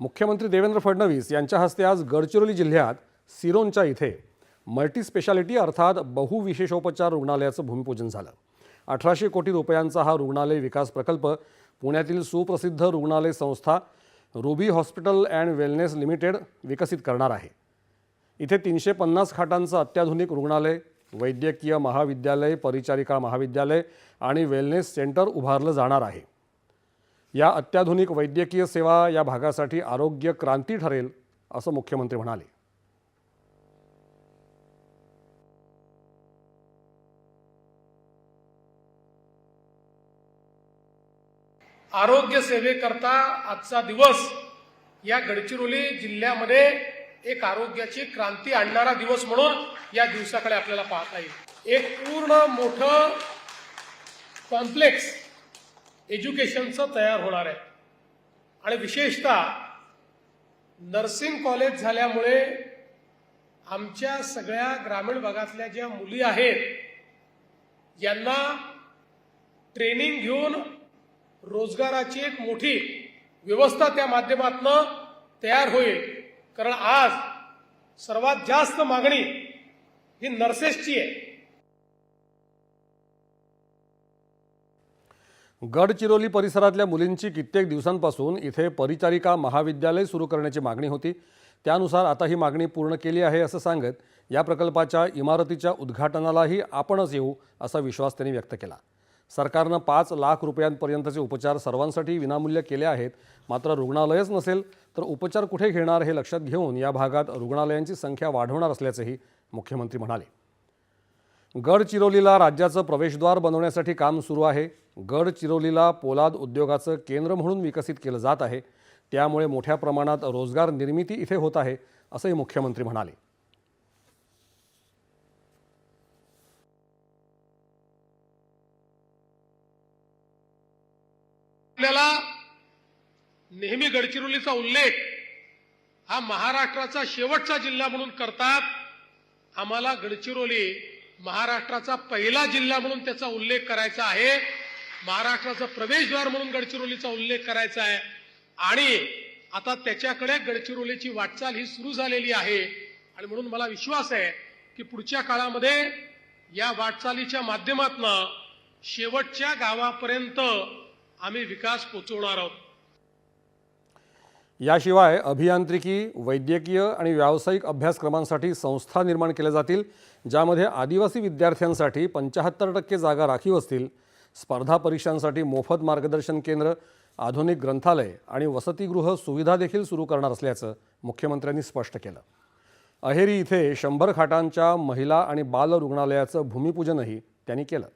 मुख्यमंत्री देवेंद्र फडणवीस यांच्या हस्ते आज गडचिरोली जिल्ह्यात सिरोंचा इथे मल्टीस्पेशालिटी अर्थात बहुविशेषोपचार रुग्णालयाचं भूमिपूजन झालं. अठराशे कोटी रुपयांचा हा रुग्णालय विकास प्रकल्प पुण्यातील सुप्रसिद्ध रुग्णालय संस्था Ruby hospital and wellness limited विकसित करणार आहे. इथे तीनशे पन्नास खाटांचं अत्याधुनिक रुग्णालय वैद्यकीय महाविद्यालय परिचारिका महाविद्यालय आणि वेलनेस सेंटर उभारलं जाणार आहे. या अत्याधुनिक वैद्यकीय सेवा या भागासाठी आरोग्य क्रांती ठरेल असं मुख्यमंत्री म्हणाले. आरोग्य सेवेकरता आजचा दिवस या गडचिरोली जिल्ह्यामध्ये एक आरोग्याची क्रांती आणणारा दिवस म्हणून या दिवसाकडे आपल्याला पाहता येईल. एक पूर्ण मोठं कॉम्प्लेक्स एज्युकेशनचं तयार होणार आहे. आणि विशेषतः नर्सिंग कॉलेज झाल्यामुळे आमच्या सगळ्या ग्रामीण भागातल्या ज्या मुली आहेत यांना ट्रेनिंग घेऊन रोजगाराची एक मोठी व्यवस्था त्या माध्यमातून तयार होईल. कारण आज सर्वात जास्त मागणी ही नर्सेसची आहे. गडचिरोली परिसरातल्या मुलींची कित्येक दिवसांपासून इथे परिचारिका महाविद्यालय सुरू करण्याची मागणी होती. त्यानुसार आता ही मागणी पूर्ण केली आहे असं सांगत या प्रकल्पाच्या इमारतीच्या उद्घाटनालाही आपणच येऊ असा विश्वास त्यांनी व्यक्त केला. सरकारनं पाच लाख रुपयांपर्यंतचे उपचार सर्वांसाठी विनामूल्य केले आहेत. मात्र रुग्णालयच नसेल तर उपचार कुठे घेणार हे लक्षात घेऊन या भागात रुग्णालयांची संख्या वाढवणार असल्याचंही मुख्यमंत्री म्हणाले. गडचिरोलीला राज्याचं प्रवेशद्वार बनवण्यासाठी काम सुरू आहे. गडचिरोलीला पोलाद उद्योगाचं केंद्र म्हणून विकसित केलं जात आहे. त्यामुळे मोठ्या प्रमाणात रोजगार निर्मिती इथे होत आहे असंही मुख्यमंत्री म्हणाले. आपल्याला नेहमी गडचिरोलीचा उल्लेख हा महाराष्ट्राचा शेवटचा जिल्हा म्हणून करतात. आम्हाला गडचिरोली महाराष्ट्राचा पहिला जिल्हा म्हणून त्याचा उल्लेख करायचा आहे. महाराष्ट्राचं प्रवेशद्वार म्हणून गडचिरोलीचा उल्लेख करायचा आहे. आणि आता त्याच्याकडे गडचिरोलीची वाटचाल ही सुरू झालेली आहे. आणि म्हणून मला विश्वास आहे की पुढच्या काळामध्ये या वाटचालीच्या माध्यमातून शेवटच्या गावापर्यंत आम्ही विकास पोचवणार आहोत. याशिवाय अभियांत्रिकी वैद्यकीय आणि व्यावसायिक अभ्यासक्रमांसाठी संस्था निर्माण केल्या जातील ज्यामध्ये आदिवासी विद्यार्थ्यांसाठी पंच्याहत्तर टक्के जागा राखीव असतील. स्पर्धा परीक्षांसाठी मोफत मार्गदर्शन केंद्र आधुनिक ग्रंथालय आणि वसतिगृह सुविधा देखील सुरू करणार असल्याचं मुख्यमंत्र्यांनी स्पष्ट केलं. अहेरी इथे शंभर खाटांच्या महिला आणि बाल रुग्णालयाचं भूमिपूजनही त्यांनी केलं.